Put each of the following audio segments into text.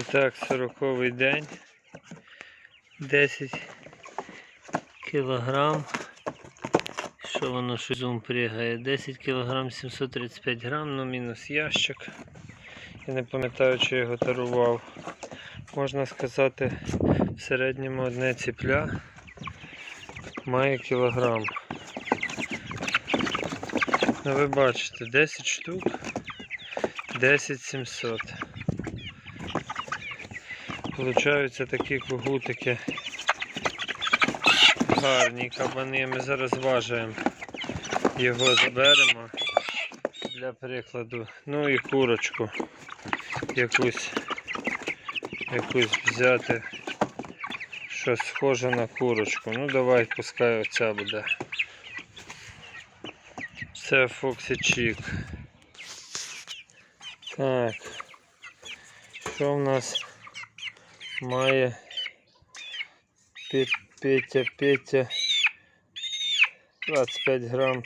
І так, 40 день. 10 кілограм. Що воно що зум пригає? 10 кілограм 735 грам, ну мінус ящик. Я не пам'ятаю, чи його тарував. Можна сказати, в середньому одне ціпля має кілограм. Ну ви бачите, 10 штук, 10 700. Получаються такі кугутики гарні кабани. Ми зараз важаємо. Його заберемо для прикладу. Ну і курочку якусь якусь взяти. Щось схоже на курочку. Ну давай пускай оця буде. Це Фоксі. Так. Що в нас має Петя, Петя 25 грам.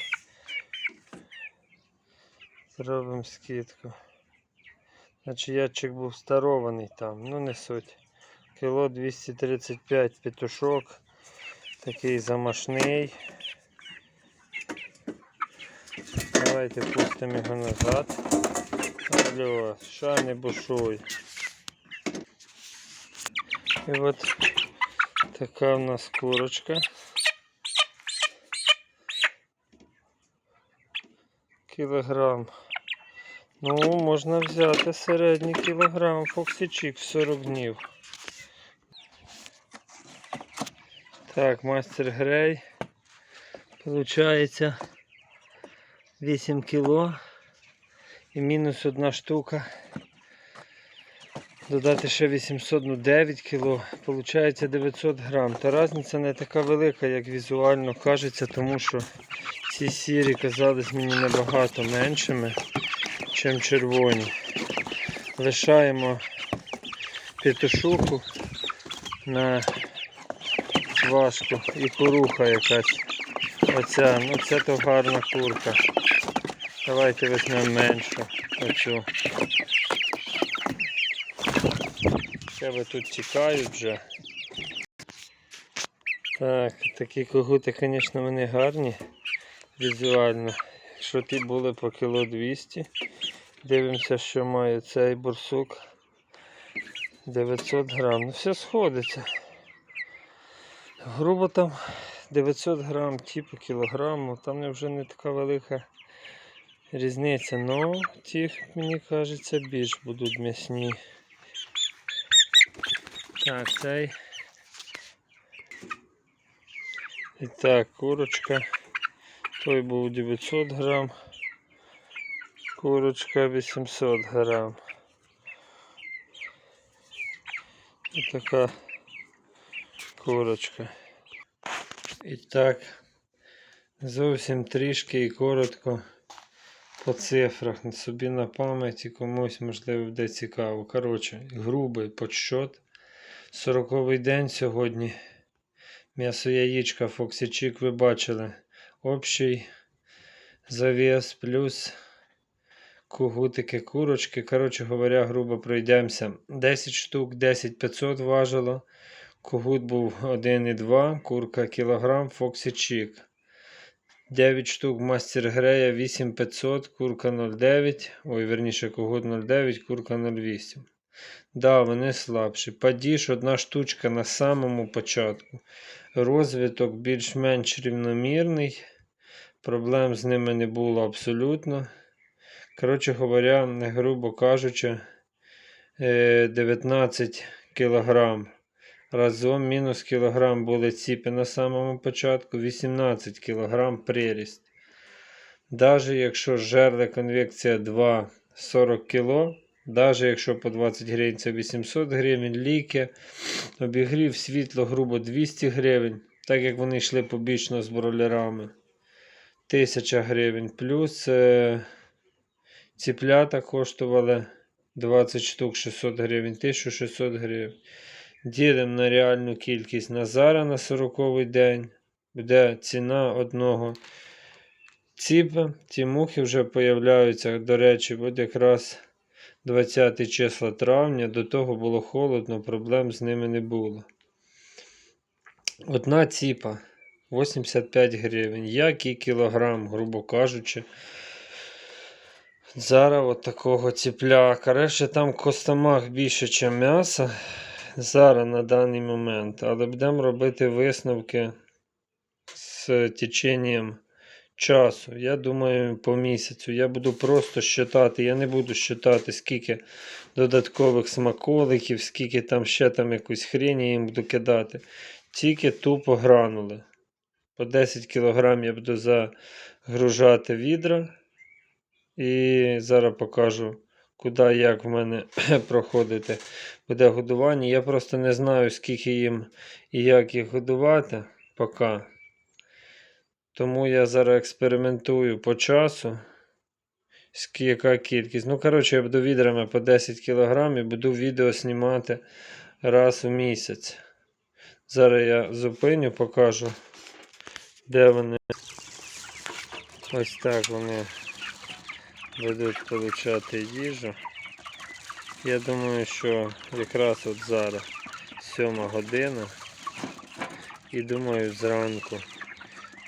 Зробимо скидку. Значить ячик був старований там, ну не суть. Кіло 235 петушок. Такий замашний. Давайте пустимо його назад. Алло, ша не бушуй. І от така в нас курочка. Кілограм. Ну, можна взяти середній кілограм фоксичік в 40 днів. Так, мастер грей. Получається 8 кіло і мінус одна штука. Додати ще 800, ну 9 кіло, получається 900 грам. Та різниця не така велика, як візуально кажеться, тому що ці сірі казались мені набагато меншими, ніж червоні. Лишаємо петушуху на важку і куруха якась. Оця, ну це то гарна курка. Давайте візьмемо меншу. Оцю. Тебе тут тікають вже. Так, такі когути, звісно, вони гарні візуально. Якщо ті були по кіло 200, дивимося, що має цей бурсук 900 грам. Ну все сходиться. Грубо там 900 грам, ті по кілограму, там вже не така велика різниця. Ну, ті, мені кажеться, більш будуть м'ясні. Так, цей. І так, курочка. Той був 900 грам. Курочка 800 грам. І така курочка. І так, зовсім трішки і коротко по цифрах. Собі на пам'яті комусь можливо буде цікаво. Коротше, грубий подсчет. 40 день сьогодні. М'ясо яєчка Фоксічик ви бачили. Общий завес плюс кугутики, курочки. Коротше говоря, грубо пройдемося. 10 штук, 10 500 важило. Кугут був 1,2, курка кілограм, Фоксічик. 9 штук мастер грея 8500, курка 0,9. Ой, верніше, кугут 0,9, курка 0,8. Да, вони слабші. Падіж одна штучка на самому початку. Розвиток більш-менш рівномірний. Проблем з ними не було абсолютно. Коротше говоря, грубо кажучи, е, 19 кг. Разом мінус кілограм були ціпи на самому початку, 18 кг приріст. Навіть якщо жерли конвекція 2 40 кг, навіть якщо по 20 гривень це 800 гривень, ліки, обігрів світло грубо 200 гривень, так як вони йшли побічно з бролерами. 1000 гривень. Плюс е, ціплята коштували 20 штук 600 гривень, 1600 гривень. Ділимо на реальну кількість Назара на 40 день. Буде ціна одного ціпа. Ті мухи вже появляються, до речі, от якраз 20 числа травня, до того було холодно, проблем з ними не було. Одна ціпа 85 гривень. Як і кілограм, грубо кажучи. Зараз от такого ціпляка. Решта там костомах більше, ніж м'яса. Зараз на даний момент. Але будемо робити висновки з теченням часу. Я думаю, по місяцю. Я буду просто щитати. Я не буду щитати, скільки додаткових смаколиків, скільки там ще там якусь хрень я їм буду кидати. Тільки тупо гранули. По 10 кг я буду загружати відра. І зараз покажу, куди як в мене проходити буде годування. Я просто не знаю, скільки їм і як їх годувати поки. Тому я зараз експериментую по часу. Яка кількість? Ну, коротше, я буду відрами по 10 кг і буду відео знімати раз у місяць. Зараз я зупиню, покажу, де вони. Ось так вони будуть получати їжу. Я думаю, що якраз от зараз 7 година. І думаю, зранку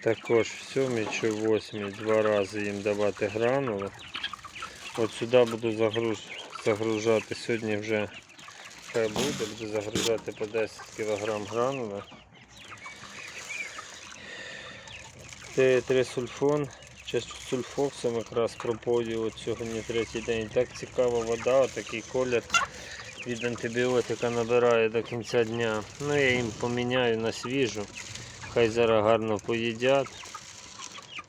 також в 7 чи 8 два рази їм давати гранули. От сюди буду загруж... загружати сьогодні вже хай буде, буду загружати по 10 кг гранули. Т3 чи сульфоксом якраз пропою сьогодні третій день. Так цікава вода, такий колір від антибіотика набирає до кінця дня. Ну я їм поміняю на свіжу. Хай зараз гарно поїдять.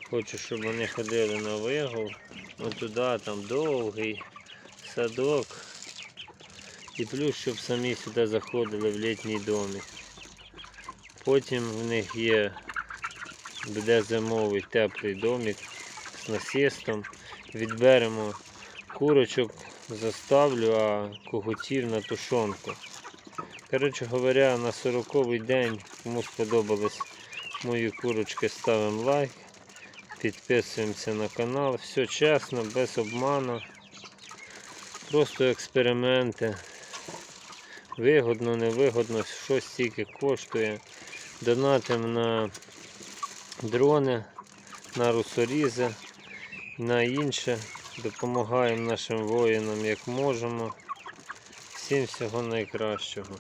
Хочу, щоб вони ходили на вигул. От туди там довгий садок. І плюс, щоб самі сюди заходили в літній домик. Потім в них є буде зимовий теплий домик з насістом. Відберемо курочок, заставлю, а когутів на тушонку. Коротше говоря, на 40-й день, кому сподобались мої курочки, ставимо лайк, підписуємося на канал. Все чесно, без обману. Просто експерименти. Вигодно, невигодно, щось тільки коштує. Донатимо на дрони, на русорізи, на інше. Допомагаємо нашим воїнам як можемо. Всім всього найкращого.